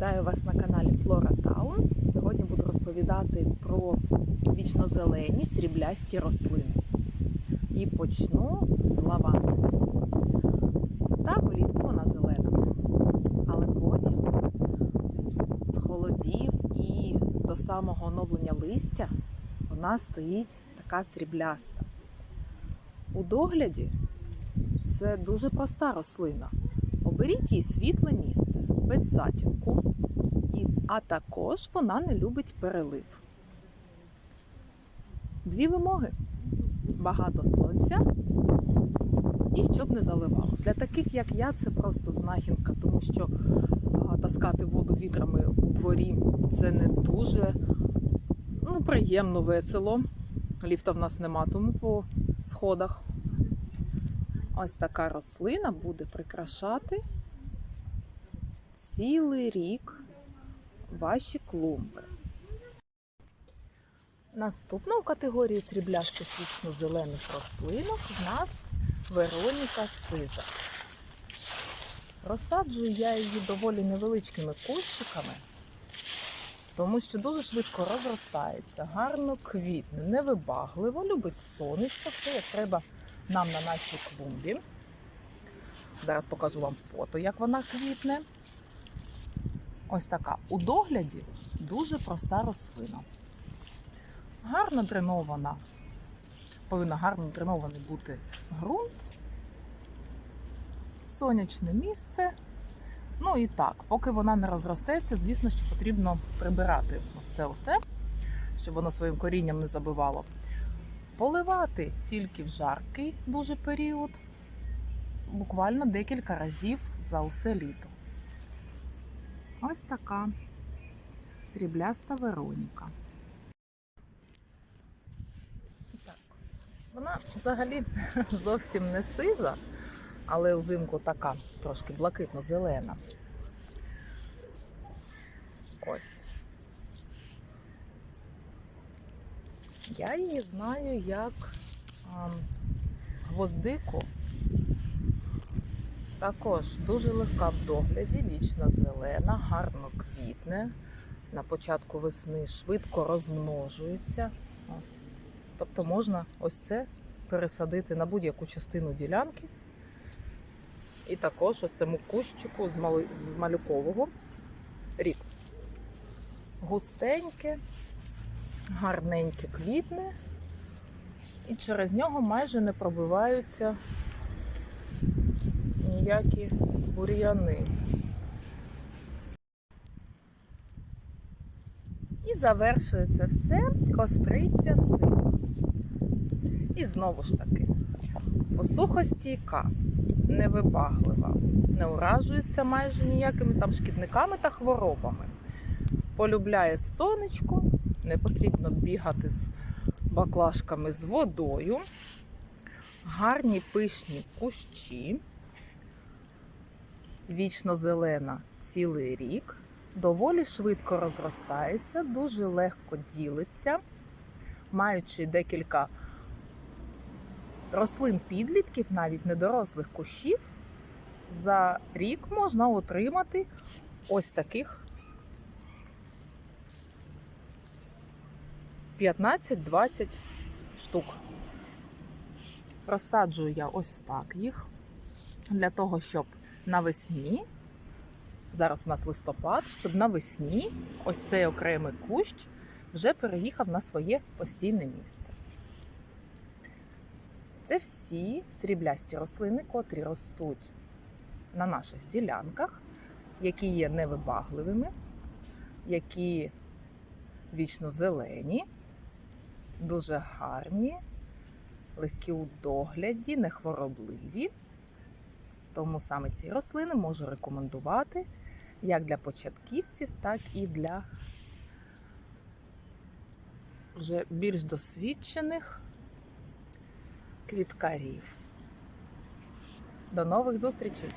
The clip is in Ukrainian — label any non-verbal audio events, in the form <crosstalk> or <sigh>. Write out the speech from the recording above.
Вітаю вас на каналі Флора Таун. Сьогодні буду розповідати про вічнозелені сріблясті рослини. І почну з лаванди. Так, влітку вона зелена. Але потім з холодів і до самого оновлення листя вона стоїть така срібляста. У догляді це дуже проста рослина. Оберіть їй світле місце, без затінку, а також вона не любить перелив. Дві вимоги: багато сонця і щоб не заливало. Для таких, як я, це просто знахідка, тому що таскати воду вітрами у дворі це не дуже ну, приємно, весело. Ліфта в нас нема, тому по сходах. Ось така рослина буде прикрашати цілий рік ваші клумби. Наступна у категорії сріблястих вічно-зелених рослинок в нас Вероніка Сиза. Розсаджую я її доволі невеличкими кущиками, тому що дуже швидко розростається, гарно квітне, невибагливо, любить сонечко, все як треба нам на нашій клумбі. Зараз покажу вам фото, як вона квітне. Ось така. У догляді дуже проста рослина. Гарно дренована. Повинна гарно дренований бути ґрунт, сонячне місце. Ну і так, поки вона не розростеться, звісно, що потрібно прибирати ось це все, щоб воно своїм корінням не забивало. Поливати тільки в жаркий дуже період, буквально декілька разів за усе літо. Ось така срібляста Вероніка. Так. Вона взагалі <laughs> зовсім не сиза, але взимку така трошки блакитно-зелена. Ось. Я її знаю як а, гвоздику. Також дуже легка в догляді, вічна зелена, гарно квітне. На початку весни швидко розмножується. Ось. Тобто можна ось це пересадити на будь-яку частину ділянки. І також ось цьому кущику з, мали... з малюкового рік. Густеньке, гарненьке квітне, і через нього майже не пробиваються ніякі бур'яни. І завершує це все костриця сила. І знову ж таки, посухостійка, невибаглива, не уражується майже ніякими там шкідниками та хворобами. Полюбляє сонечко, не потрібно бігати з баклажками з водою, гарні пишні кущі, вічно зелена цілий рік, доволі швидко розростається, дуже легко ділиться, маючи декілька рослин підлітків, навіть недорослих кущів, за рік можна отримати ось таких 15-20 штук. Розсаджую я ось так їх, для того, щоб навесні, зараз у нас листопад, щоб навесні ось цей окремий кущ вже переїхав на своє постійне місце. Це всі сріблясті рослини, котрі ростуть на наших ділянках, які є невибагливими, які вічно зелені дуже гарні, легкі у догляді, нехворобливі. Тому саме ці рослини можу рекомендувати як для початківців, так і для вже більш досвідчених квіткарів. До нових зустрічей!